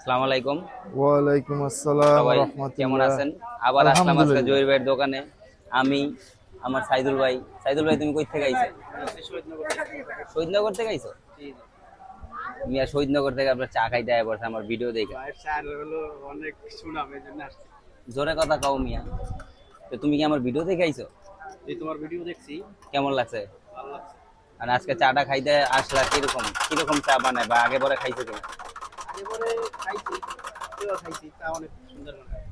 আসসালামু আলাইকুম। ওয়ালাইকুম আসসালাম সবাই রহমতুল্লাহ। কেমন আছেন? আবার আসলাম আজকে। জহির ভাইয়ের দোকানে। আমি আমার সাইদুল ভাই। সাইদুল ভাই তুমি কই থেকে আইছো শহীদনগর থেকে আইছো? মিয়া শহীদনগর থেকে আপনার চা খাইতে আয় পড়ছে আমার ভিডিও দেখে। অনেক সুনাম এই জন্য জোরে কথা কও মিয়া। তো তুমি কি আমার ভিডিও দেখে আইছো? এই তোমার ভিডিও দেখছি। কেমন লাগছে? ভালো লাগছে। আর আজকে চাটা খাইতে আসলা কীরকম? কীরকম চা বানায় বা আগে পরে খাইছো কিনা? আগে খাইছি খাইছি তা অনেক সুন্দর বানায়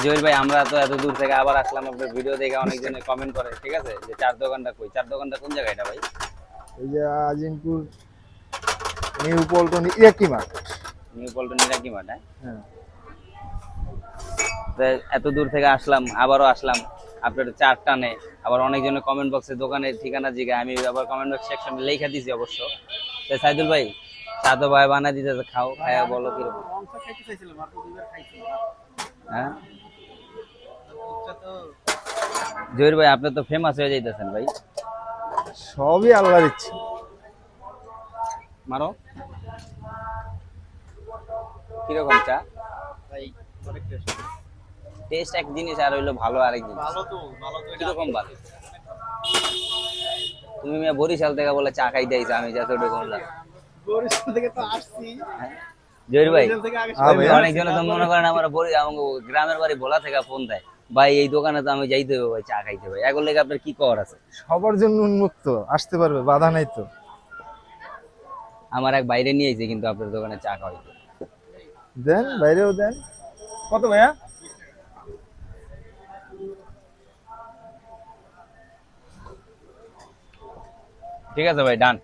জহির ভাই আমরা তো এত দূর থেকে আবার আসলাম আপনার ভিডিও দেখে অনেকজনে কমেন্ট করে ঠিক আছে? যে চার দোকানটা কই? চার দোকানটা কোন জায়গায় এটা ভাই? এই যে আজিমপুর নিউ পল্টন একই মাঠ নিউ পল্টন নিরাকি মাঠ হ্যাঁ? হ্যাঁ। এত দূর থেকে আসলাম আবারও আসলাম আপনার চার টানে আবার অনেকজনের কমেন্ট বক্সে দোকানের ঠিকানা জিগায় আমি আবার কমেন্ট বক্স সেকশনে লেখা দিছি অবশ্য। সাইদুল ভাই তো ভাই বানা দিতে খাও খায়া বলো কীরকম। হ্যাঁ? জহির ভাই আপনি তো ফেমাস হয়ে যাইতেছেন ভাই। সবই আল্লাহর ইচ্ছে মারো। কীরকম চা? ভাই অনেক টেস্ট টেস্ট এক জিনিস আর হইল ভালো আরেক জিনিস। ভালো তো ভালো তো কীরকম ভালো? তুমি মেয়ে বরিশাল থেকে বলে চা খাইতে আইছো আমি যা ছোট বরিশাল থেকে তো আসছি। জহির ভাই বরিশাল থেকে আগে ভাই। অনেকজনে তো মনে করেন আমার গ্রামের বাড়ি ভোলা থেকে ফোন দেয়। ভাই এই দোকানে তো আমি যাইতে হবে ভাই চা খাইতে ভাই এখন লেগে আপনার কি কর আছে? সবার জন্য উন্মুক্ত আসতে পারবে বাধা নাই তো। আমার এক বাইরে নিয়ে আইছে কিন্তু আপনার দোকানে চা খাওয়াইতে দেন বাইরেও দেন। কত ভাইয়া? ঠিক আছে ভাই ডান।